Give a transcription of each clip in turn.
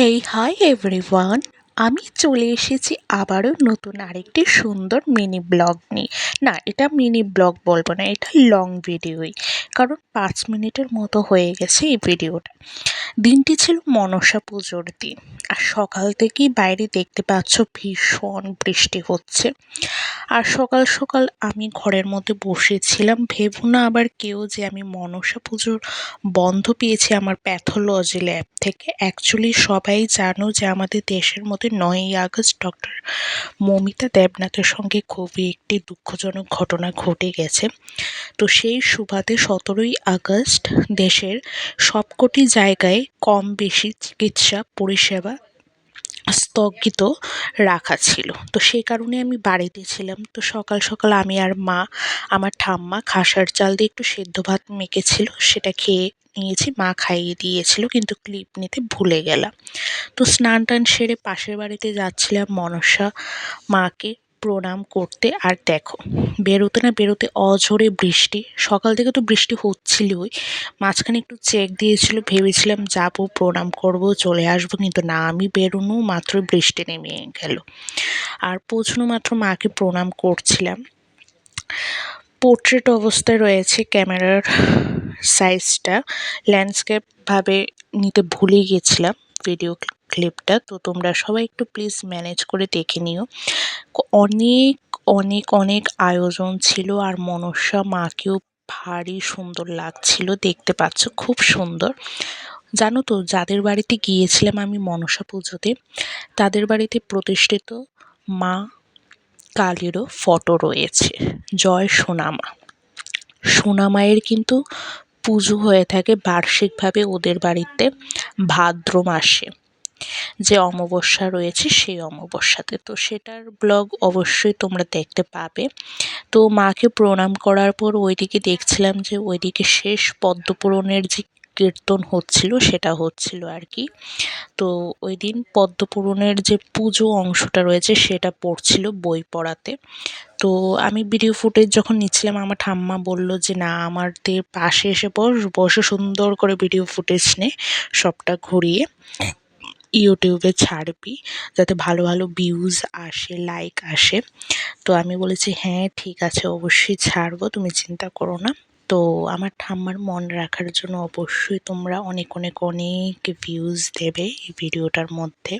Hey hi everyone আমি চলে এসেছি আবারও নতুন আরেকটি সুন্দর মিনি ব্লগ নিয়ে। না, এটা মিনি ব্লগ বলব না, এটা লং ভিডিওই কারণ পাঁচ মিনিটের মতো হয়ে গেছে এই ভিডিওটা দিনটি ছিল মনসা পুজোর দিন। আর সকাল থেকেই বাইরে দেখতে পাচ্ছ ভীষণ বৃষ্টি হচ্ছে। আর সকাল সকাল আমি ঘরের মধ্যে বসেছিলাম। ভেবো না আবার কেউ যে আমি মনসা পুজোর বন্ধ পেয়েছি আমার প্যাথোলজি ল্যাব থেকে। অ্যাকচুয়ালি সবাই জানো যে আমাদের দেশের মধ্যে নয়ই আগস্ট ডক্টর মমিতা দেবনাথের সঙ্গে খুবই একটি দুঃখজনক ঘটনা ঘটে গেছে। তো সেই সুবাদে সতেরোই আগস্ট দেশের সবকটি জায়গায় কম বেশি চিকিৎসা পরিষেবা স্থগিত রাখা ছিল। তো সেই কারণে আমি বাড়িতে ছিলাম। তো সকাল সকাল আমি আর মা, আমার ঠাম্মা খাসার চাল দিয়ে একটু সেদ্ধ ভাত মেখেছিল, সেটা খেয়ে নিয়েছি, মা খাইয়ে দিয়েছিল, কিন্তু ক্লিপ নিতে ভুলে গেলাম। তো স্নান টান সেরে পাশের বাড়িতে যাচ্ছিলাম মনসা মাকে। প্রণাম করতে। আর দেখো, বেরোতে না বেরোতে অঝোরে বৃষ্টি। সকাল থেকে তো বৃষ্টি হচ্ছিলই। মাঝখানে একটু চেক দিয়েছিল, ভেবেছিলাম যাব, প্রণাম করব, চলে আসব, কিন্তু না, আমি বেরোনো মাত্র বৃষ্টি নেমে গেল। আর পৌঁছানো মাত্র মাকে প্রণাম করছিলাম। পোর্ট্রেট অবস্থায় রয়েছে ক্যামেরার সাইজটা। ল্যান্ডস্কেপভাবে নিতে ভুলে গেছিলাম ভিডিও ক্লিপটা। তো তোমরা সবাই একটু প্লিজ ম্যানেজ করে দেখে নিও। অনেক অনেক অনেক আয়োজন ছিল আর মনসা মাকেও ভারী সুন্দর লাগছিল। দেখতে পাচ্ছ, খুব সুন্দর। জানো তো, যাদের বাড়িতে গিয়েছিলাম আমি মনসা পুজোতে, তাদের বাড়িতে প্রতিষ্ঠিত মা কালীরও ফটো রয়েছে। জয় সোনামা। সোনামায়ের কিন্তু পুজো হয়ে থাকে বার্ষিকভাবে ওদের বাড়িতে ভাদ্র মাসে। যে অমাবস্যা রয়েছে সেই অমাবস্যাতে। তো সেটার ব্লগ অবশ্যই তোমরা দেখতে পাবে। তো মাকে প্রণাম করার পর ওইদিকে দেখছিলাম যে ওইদিকে শেষ পদ্মপূরণের যে কীর্তন হচ্ছিল সেটা হচ্ছিল আর কি। তো ওই দিন পদ্মপূরণের যে পুজো অংশটা রয়েছে সেটা পড়ছিল বই পড়াতে। তো আমি ভিডিও ফুটেজ যখন নিচ্ছিলাম, আমার ঠাম্মা বলল যে, না, আমাদের পাশে এসে বস, বসে সুন্দর করে ভিডিও ফুটেজ নে সবটা ঘুরিয়ে। ইউটিউবে ছাড়বি, যাতে ভালো ভালো ভিউজ আসে লাইক আসে। তো আমি বলেছি হ্যাঁ ঠিক আছে, অবশ্যই ছাড়বো, তুমি চিন্তা করো না। তো আমার ঠাম্মার মন রাখার জন্য অবশ্যই তোমরা অনেক অনেক অনেক ভিউজ দেবে এই ভিডিওটার মধ্যে।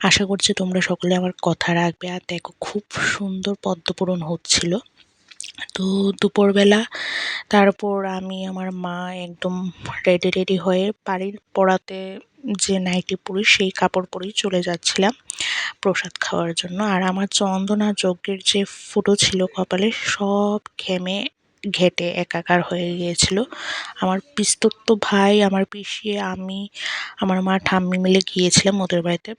আশা করছি তোমরা সকলে আমার কথা রাখবে। আর দেখো, খুব সুন্দর পদ্মপূরণ হচ্ছিল। তো দুপুরবেলা তারপর আমি আমার মা একদম রেডি রেডি হয়ে বাড়ির পড়াতে যে নাইটি পরি সেই কাপড় পরেই চলে যাচ্ছিলাম প্রসাদ খাওয়ার জন্য। আর আমার চন্দনা যজ্ঞের যে ফুটো ছিল কপালে সব ঘেমে ঘেটে একাকার হয়ে গিয়েছিল। আমার পিস্তত্ব ভাই, আমার পিসিয়ে, আমি, আমার মা ঠাম্মি মিলে গিয়েছিলাম ওদের বাড়িতে।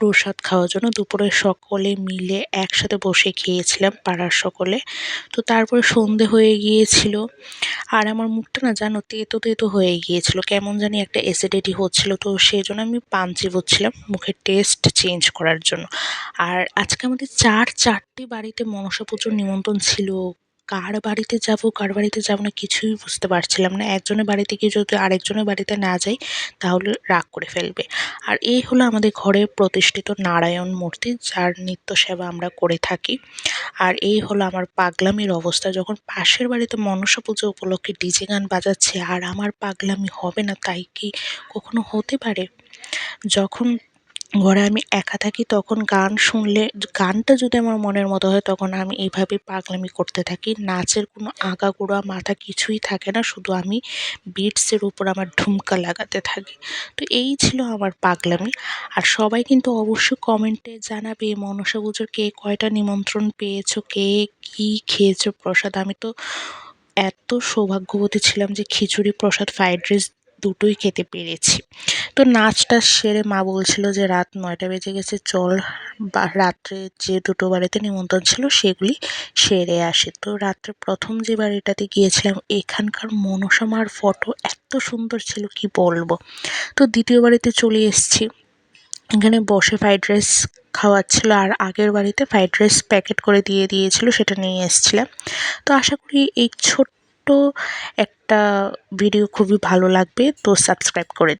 প্রসাদ খাওয়ার জন্য দুপুরে সকলে মিলে একসাথে বসে খেয়েছিলাম পাড়ার সকলে। তো তারপরে সন্ধে হয়ে গিয়েছিল। আর আমার মুখটা না জানো তেতো তেতো হয়ে গিয়েছিল। কেমন জানি একটা অ্যাসিডিটি হচ্ছিল। তো সেই জন্য আমি পান চিবোচ্ছিলাম মুখের টেস্ট চেঞ্জ করার জন্য। আর আজকে আমাদের চার চারটি বাড়িতে মনসা পুজোর নিমন্ত্রণ ছিল। কার বাড়িতে যাব, কার বাড়িতে যাব না কিছুই বুঝতে পারছিলাম না। একজনের বাড়িতে গিয়ে যদি আরেকজনের বাড়িতে না যাই, তাহলে রাগ করে ফেলবে। আর এই হলো আমাদের ঘরে প্রতিষ্ঠিত নারায়ণ মূর্তি, যার নিত্য সেবা আমরা করে থাকি। আর এই হলো আমার পাগলামির অবস্থা, যখন পাশের বাড়িতে মনসা পুজো উপলক্ষে ডিজে গান বাজাচ্ছে, আর আমার পাগলামি হবে না, তাই কি কখনো হতে পারে? যখন ঘরে আমি একা থাকি, তখন গান শুনলে, গানটা যদি আমার মনের মতো হয়, তখন আমি এইভাবে পাগলামি করতে থাকি। নাচের কোনো আগাগোড়া মাথা কিছুই থাকে না, শুধু আমি বিটসের উপর আমার ঢুমকা লাগাতে থাকি। তো এই ছিল আমার পাগলামি। আর সবাই কিন্তু অবশ্যই কমেন্টে জানাবে, মনসা পুজোর কে কয়টা নিমন্ত্রণ পেয়েছ, কে কী খেয়েছো প্রসাদ? আমি তো এত সৌভাগ্যবতী ছিলাম যে খিচুড়ি, প্রসাদ, ফ্রাইড রাইস দুটোই খেতে পেরেছি। তো নাচটা সেরে মা বলছিল যে রাত নয়টা বেজে গেছে, চল বা রাত্রে যে দুটো বাড়িতে নিমন্ত্রণ ছিল সেগুলি সেরে আসে। তো রাত্রে প্রথম যে বাড়িটাতে গিয়েছিলাম, এখানকার মনসামার ফটো এত সুন্দর ছিল, কি বলব? তো দ্বিতীয় বাড়িতে চলে এসেছি। এখানে বসে ফ্রাইড রাইস খাওয়াচ্ছিল আর আগের বাড়িতে ফ্রাইড রাইস প্যাকেট করে দিয়ে দিয়েছিল, সেটা নিয়ে এসেছিলাম। তো আশা করি এই ছোট্ট একটা ভিডিও খুবই ভালো লাগবে তো সাবস্ক্রাইব করে